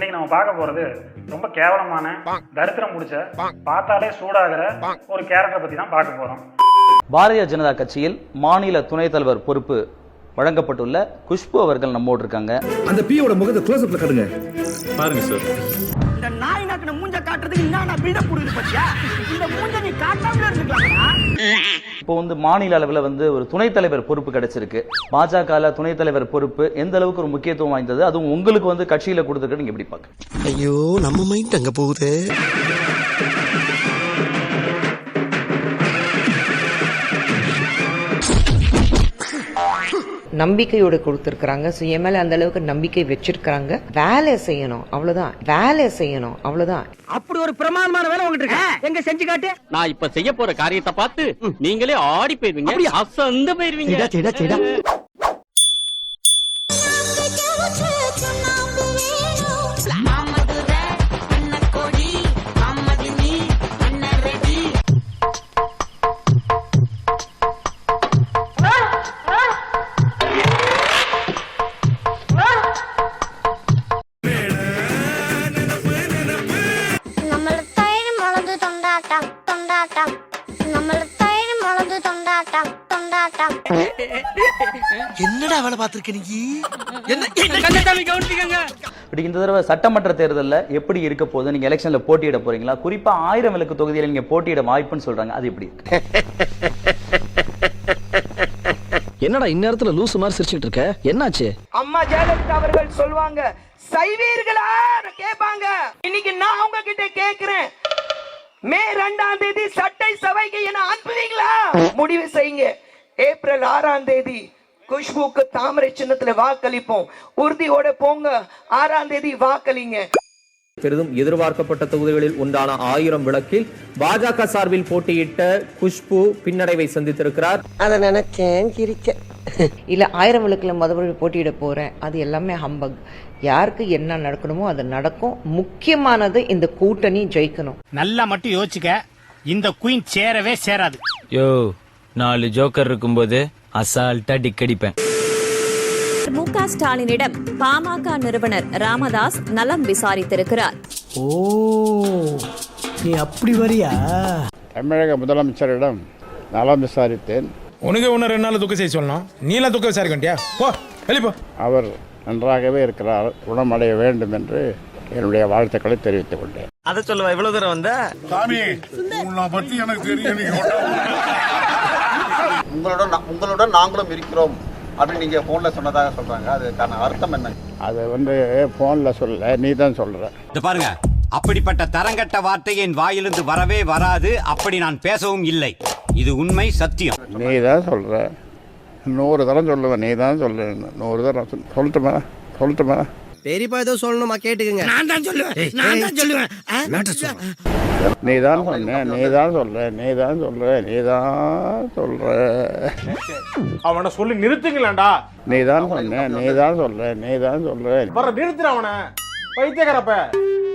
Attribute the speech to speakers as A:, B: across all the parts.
A: இன்னைக்கு நம்ம பார்க்க போறது ரொம்ப கேவலமான தரித்திரம் முடிச்ச பார்த்தாலே சூடாகிற ஒரு கேரக்டரை பத்தி தான் பார்க்க போறோம்.
B: பாரதிய ஜனதா கட்சியில் மாநில துணைத் தலைவர் பொறுப்பு வழங்கப்பட்டுள்ள குஷ்பு அவர்கள் நம்மோடு இருக்காங்க.
C: அந்த பியோட முகத்தை க்ளோஸ் அப்ல காட்டுங்க.
D: பாருங்க சார்.
E: இந்த நாய் நாக்குன மூஞ்ச காட்டுறதுக்கு என்ன பில்டப் கொடுக்குது பாத்தியா? இந்த மூஞ்ச நீ காட்டாமல இருந்துக்கலாம்டா.
B: இப்போ வந்து மாநில அளவில் வந்து ஒரு துணைத் தலைவர் பொறுப்பு கிடைச்சிருக்கு. பாஜக துணைத் தலைவர் பொறுப்பு எந்த அளவுக்கு ஒரு முக்கியத்துவம் வாய்ந்தது அதுவும் உங்களுக்கு வந்து கட்சியில கொடுத்துருக்கு நீங்க எப்படி பாக்க
F: ஐயோ நம்ம மைண்ட் அங்க போகுது.
G: நம்பிக்கையோட கொடுத்துருக்குறாங்க. ஸோ என் மேலே அந்த அளவுக்கு நம்பிக்கை வச்சிருக்கிறாங்க. வேலை செய்யணும். அவ்வளோதான் வேலை செய்யணும். அவ்வளோதான்
E: அப்படி ஒரு பிரமாதமான வேலை உங்ககிட்ட எங்க செஞ்சு காட்டு?
H: நான் இப்ப செய்ய போற காரியத்தை பார்த்து நீங்களே ஆடி போயிருவீங்க அசந்து போயிருவீங்க
F: என்னடா வேலை பார்த்திருக்க நீ?
B: இப்படி இந்த தடவை சட்டமன்ற தேர்தலில் எப்படி இருக்க போகுது? நீங்க எலெக்ஷன்ல போட்டியிட போறீங்களா? குறிப்பா ஆயிரம் விளக்கு தொகுதியில் நீங்க போட்டியிட வாய்ப்புன்னு சொல்றாங்க. அது எப்படி இருக்கு?
I: என்னடா இந்நேரத்துல லூசு மாதிரி சிரிச்சுட்டு இருக்க? என்னாச்சு?
E: அம்மா ஜெயலலிதா அவர்கள் சொல்லுவாங்க செய்வீர்களா கேட்பாங்க. இன்னைக்கு நான் உங்க கிட்ட கேக்குறேன் மே ரெண்டாம் தேதி சட்டை சபைக்கு என்ன அனுப்புவீங்களா? முடிவு செய்யுங்க. ஏப்ரல் ஆறாம் தேதி குஷ்புக்கு தாமரை சின்னத்துல வாக்களிப்போம். உறுதியோட போங்க. ஆறாம் தேதி வாக்களிங்க.
J: பெரிதும் எதிர்பார்க்கப்பட்ட தொகுதிகளில் ஒன்றான ஆயிரம் விளக்கில் பாஜக சார்பில் போட்டியிட்ட குஷ்பு பின்னடைவை சந்தித்திருக்கிறார்.
F: அத நினைச்சேன் சிரிச்சேன்
G: இல்லை ஆயிரம் விளக்கில் முதல் போட்டியிட போகிறேன் அது எல்லாமே ஹம்பக் யாருக்கு என்ன நடக்கணுமோ அது நடக்கும். முக்கியமானது இந்த கூட்டணி ஜெயிக்கணும்.
H: நல்லா மட்டும் யோசிச்சுக்க. இந்த குயின் சேரவே சேராது.
I: யோ நாலு ஜோக்கர் இருக்கும்போது அசால்ட்டா டிக்கடிப்பேன்
K: மு க ஸ்டாலினிடம் பாமக நிறுவனர் ராமதாஸ் நலம் விசாரித்திருக்கிறார்.
E: ஓ நீ அப்படி வரியா?
A: தமிழக முதலமைச்சரிடம் நலம் விசாரித்தேன்.
D: உனக்கு ஒன்று ரெண்டு நாள் துக்க செய்ய சொல்லணும். நீலாம் துக்க விசாரிக்க வேண்டியா? போ வெளி போ.
A: அவர் நன்றாகவே இருக்கிறார். குணமடைய வேண்டும் என்று என்னுடைய வாழ்த்துக்களை தெரிவித்துக் கொண்டேன்.
F: அத சொல்லுவா இவ்வளவு தூரம் வந்த?
D: சாமி உன்னை பத்தி எனக்கு தெரியும்
J: உங்களுடன் உங்களுடன் நாங்களும் இருக்கிறோம் அப்படின்னு நீங்க போன்ல சொன்னதாக சொல்றாங்க. அதுக்கான அர்த்தம் என்ன?
A: அது வந்து ஃபோனில் சொல்ல நீ தான் சொல்கிற
H: இந்த பாருங்க அப்படிப்பட்ட தரங்கட்ட வார்த்தை என் வாயிலிருந்து வரவே வராது அப்படி நான் பேசவும் இல்லை. இது உண்மை சத்தியம்.
A: நீ தான் சொல்கிற நூறு தரம் சொல்லுவேன் நீ தான் சொல்லு. நூறு தரம் சொல்~ சொல்லட்டுமா? சொல்லட்டுமா?
F: பெரியப்பா ஏதோ சொல்லணுமா கேட்டுக்குங்க.
E: நான் தான் சொல்லுவேன் நான் தான் சொல்லுவேன்.
A: நீ தான் சொன்ன நீ தான் சொல்ற நீ தான் சொல்ற நீ தான் சொல்ற.
D: அவனை சொல்லி நிறுத்துங்களேன்டா.
A: நீ தான் சொன்ன நீ தான் சொல்ற நீ தான் சொல்ற.
D: வர நிறுத்துற அவனை. பைத்தியக்காரப்ப.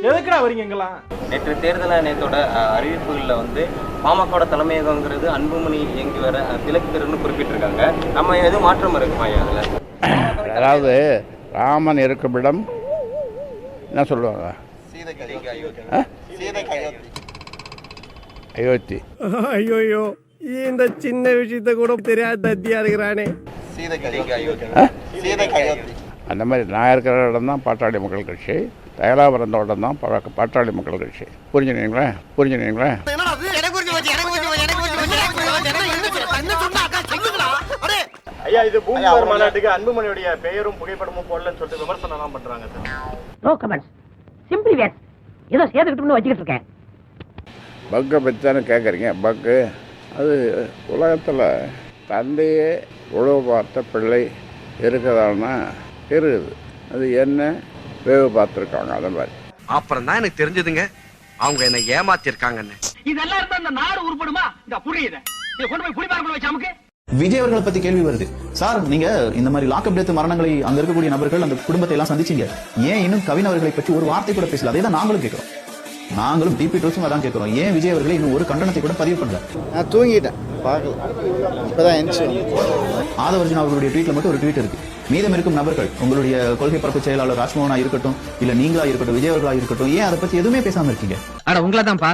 D: எதுக்குடா வரீங்க எங்கெல்லாம்
J: நேற்று தேர்தல் ஆணையத்தோட அறிவிப்புகளில் வந்து பாமகோட தலைமையகங்கிறது அன்புமணி இயங்கி வர திலக்கு குறிப்பிட்டிருக்காங்க. நம்ம எதுவும் மாற்றம் இருக்குமா அதுல?
A: அதாவது ராமன் இருக்கும் இடம் என்ன சொல்லுவாங்க? ஆ? அயோத்தி
E: ஐயோ இந்த சின்ன விஷயத்த கூட தெரியாத தத்தியா இருக்கிறானே.
A: அந்த மாதிரி நான் இருக்கிற இடம் தான் பாட்டாளி மக்கள் கட்சி. தயலாபுரம் தோட்டம் தான் பாட்டாளி மக்கள் கட்சி. புரிஞ்சுனீங்களா புரிஞ்சுனீங்களா
D: ஐயா இது பூமிவார் மாநாட்டுக்கு அன்புமணியுடைய பெயரும் புகைப்படமும் போடலன்னு சொல்லிட்டு விமர்சனம் பண்றாங்க. Sir
E: no comments simply waste ஏதோ சேர்த்துக்கிட்டு வச்சுக்கிட்டு இருக்கேன்.
A: பக்கை பற்றி தானே கேட்குறீங்க? பக்கு. அது உலகத்தில் தந்தையே உழவு பார்த்த பிள்ளை இருக்குதான்னா இருக்குது அது என்ன? வேவு பார்த்துருக்காங்க அந்த மாதிரி.
F: அப்புறம் தான் எனக்கு தெரிஞ்சதுங்க. அவங்க என்ன ஏமாத்திருக்காங்கன்னு.
E: இதெல்லாம் இருந்தா இந்த நாடு உருப்படுமா? இந்த புரியுது. இதை கொண்டு போய் குடிபாருக்குள்ள வச்சு அமுக்கு
I: விஜய் அவர்களை பத்தி கேள்வி வருது. சார் நீங்க இந்த மாதிரி லாக்அப் டெத் மரணங்களை அங்க இருக்கக்கூடிய நபர்கள் அந்த குடும்பத்தை எல்லாம் சந்திச்சீங்க. ஏன் இன்னும் கவின் அவர்களை பற்றி ஒரு வார்த்தை கூட பேசல? அதே தான் நாங்களும் கேட்கிறோம். நாங்களும் டிபி டோஸும் அதான் கேட்கிறோம். ஏன் விஜய் அவர்களை இன்னும் ஒரு கண்டனத்தை கூட பதிவு பண்ணல?
J: நான் தூங்கிட்டேன். பார்க்கல. இப்பதான் எந்திரிச்சு
I: ஆதவர்ஜுன் அவர்களுடைய ட்வீட்ல மட்டும் ஒரு ட்வீட் இருக்கு. மீதம் இருக்கும் நபர்கள் உங்களுடைய கொள்கை பரப்பு செயலாளர் ராஜ்மோகனா இருக்கட்டும் இல்ல நீங்களா இருக்கட்டும் விஜய் அவர்களா இருக்கட்டும் ஏன் அதை பத்தி எதுவுமே பேசாம இருக்கீங்க?
F: அட உங்களதான்ப்பா.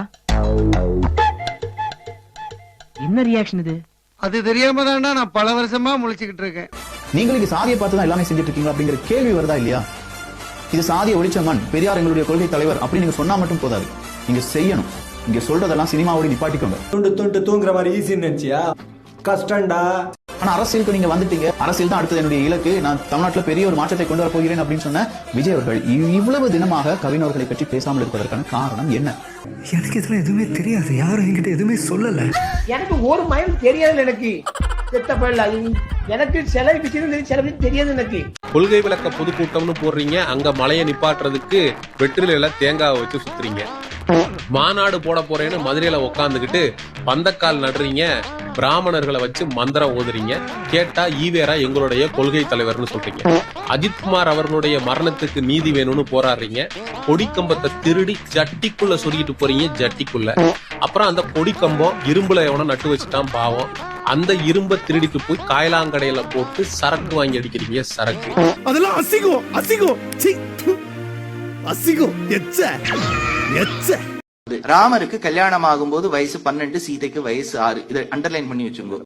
E: என்ன ரியாக்ஷன் இது?
F: அது தெரியாம தான்டா நான் பல வருஷமா முழிச்சுக்கிட்டு இருக்கேன்.
I: நீங்கள் இங்க சாதியை பார்த்து தான் எல்லாமே செஞ்சுட்டு இருக்கீங்க அப்படிங்கிற கேள்வி வருதா இல்லையா? இது சாதியை ஒழிச்ச மண். பெரியார் எங்களுடைய கொள்கை தலைவர். அப்படின்னு நீங்க சொன்னா மட்டும் போதாது. நீங்க செய்யணும். இங்க சொல்றதெல்லாம் சினிமாவோட நிப்பாட்டிக்கோங்க.
C: துண்டு துண்டு தூங்குற மாதிரி ஈஸின்னு நினைச்சியா? கஷ்டம்டா.
I: ஆனா அரசியலுக்கு நீங்க வந்துட்டீங்க. அரசியல் தான் அடுத்தது என்னுடைய இலக்கு. நான் தமிழ்நாட்டுல பெரிய ஒரு மாற்றத்தை கொண்டு வர போகிறேன் அப்படின்னு சொன்ன விஜய் அவர்கள் இவ்வளவு தினமாக கவிஞர்களை பற்றி பேசாமல் இருப்பதற்கான காரணம் என்ன?
C: எனக்கு இதெல்லாம் எதுவுமே தெரியாது. யாரும் என்கிட்ட எதுவுமே சொல்லல.
E: எனக்கு ஒரு மயம் தெரியாது எனக்கு. செத்த எனக்கு சில விஷயம் சில விஷயம் தெரியாது எனக்கு.
L: கொள்கை விளக்க பொதுக்கூட்டம்னு போடுறீங்க. அங்க மலையை நிப்பாட்டுறதுக்கு வெற்றிலையில தேங்காவை வச்சு சுத்துறீங்க. மாநாடு போட போறேன்னு மதுரையில உக்காந்துக்கிட்டு பந்தக்கால் நடுறீங்க. பிராமணர்களை வச்சு மந்திரம் ஓதுறீங்க. கேட்டா ஈவேரா எங்களுடைய கொள்கை தலைவர்னு சொல்றீங்க. அஜித்குமார் அவர்களுடைய மரணத்துக்கு நீதி வேணும்னு போராடுறீங்க. கொடிக்கம்பத்தை திருடி ஜட்டிக்குள்ள சொல்லிட்டு போறீங்க ஜட்டிக்குள்ள. அப்புறம் அந்த கொடிக்கம்பம் இரும்புல எவனோ நட்டு வச்சுட்டான் பாவம். அந்த இரும்பை திருடிட்டு போய் காயலாங்கடையில போட்டு சரக்கு வாங்கி அடிக்கிறீங்க சரக்கு.
C: அதெல்லாம் அசிங்கம் அசிங்கம். அசிங்கம் எச்ச எச்ச.
E: ராமருக்கு கல்யாணம் ஆகும்போது வயசு பன்னெண்டு சீதைக்கு வயசு ஆறு. இதை அண்டர்லைன் பண்ணி வச்சுங்க.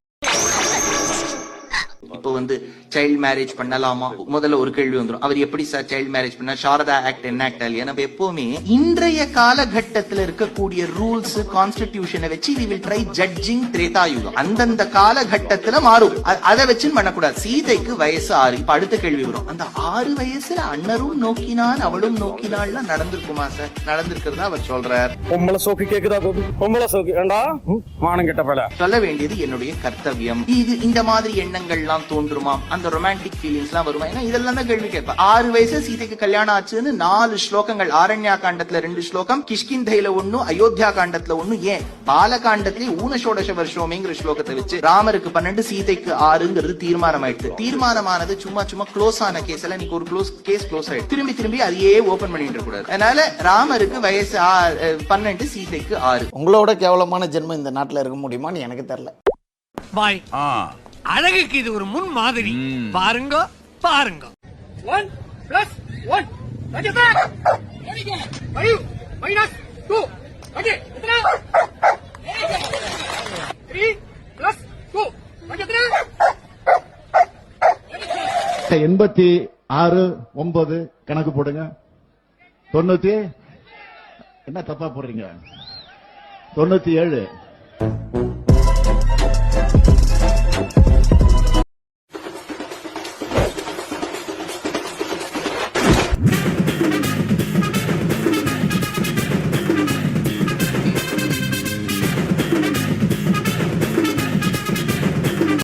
E: இப்போ வந்து சைல்ட் மேரேஜ் பண்ணலாமா? முதல்ல ஒரு கேள்வி வந்துரும். அவர் எப்படி சார் சைல்ட் மேரேஜ் பண்ணா சாரதா ஆக்ட் என்ன ஆக்ட் இல்லையா? நம்ம எப்பவுமே இன்றைய காலகட்டத்துல இருக்கக்கூடிய ரூல்ஸ் கான்ஸ்டிடியூஷனை வச்சு வி வில் ட்ரை ஜட்ஜிங் திரேதாயுகம். அந்தந்த காலகட்டத்துல மாறும். அதை வச்சு பண்ணக்கூடாது. சீதைக்கு வயசு ஆறு. இப்ப அடுத்த கேள்வி வரும். அந்த ஆறு வயசுல அண்ணரும் நோக்கினான் அவளும் நோக்கினாள்லாம் நடந்திருக்குமா சார் நடந்திருக்கிறதா அவர் சொல்றார்.
C: பொம்பளை சோக்கு கேக்குதா பொம்பளை சோக்கு. ஏண்டா? மானம் கெட்ட பல.
E: சொல்ல வேண்டியது என்னுடைய கர்த்தவியம். இது இந்த மாதிரி எண்ணங்கள்லாம் தோன்றுமா? அந்த ரொமான்டிக் ஃபீலிங்ஸ் எல்லாம் வருமா? ஏன்னா இதெல்லாம் தான் கேள்வி கேட்பேன். ஆறு வயசு சீதைக்கு கல்யாணம் ஆச்சுன்னு நாலு ஸ்லோகங்கள். ஆரண்யா காண்டத்துல ரெண்டு ஸ்லோகம் கிஷ்கிந்தையில ஒண்ணு அயோத்தியா காண்டத்துல ஒண்ணு. ஏன்? பாலகாண்டத்திலே ஊனஷோடச வருஷோமேங்கிற ஸ்லோகத்தை வச்சு ராமருக்கு பன்னெண்டு சீதைக்கு ஆறுங்கிறது தீர்மானம் ஆயிடுச்சு தீர்மானமானது சும்மா சும்மா க்ளோஸ் ஆன கேஸ் எல்லாம் இன்னைக்கு ஒரு க்ளோஸ் கேஸ் க்ளோஸ் ஆயிடுச்சு திரும்பி திரும்பி அதையே ஓபன் பண்ணிட்டு கூடாது அதனால ராமருக்கு வயசு பன்னெண்டு சீதைக்கு ஆறு.
F: உங்களோட கேவலமான ஜென்மம் இந்த நாட்டுல இருக்க முடியுமான்னு எனக்கு தெரியல.
H: பாய். அழகுக்கு இது ஒரு முன் மாதிரி பாருங்க பாருங்க.
E: One plus one minus two three plus two
C: எண்பத்தி ஆறு ஒன்பது கணக்கு போடுங்க. தொண்ணூத்தி என்ன தப்பா போடுறீங்க? தொண்ணூத்தி ஏழு.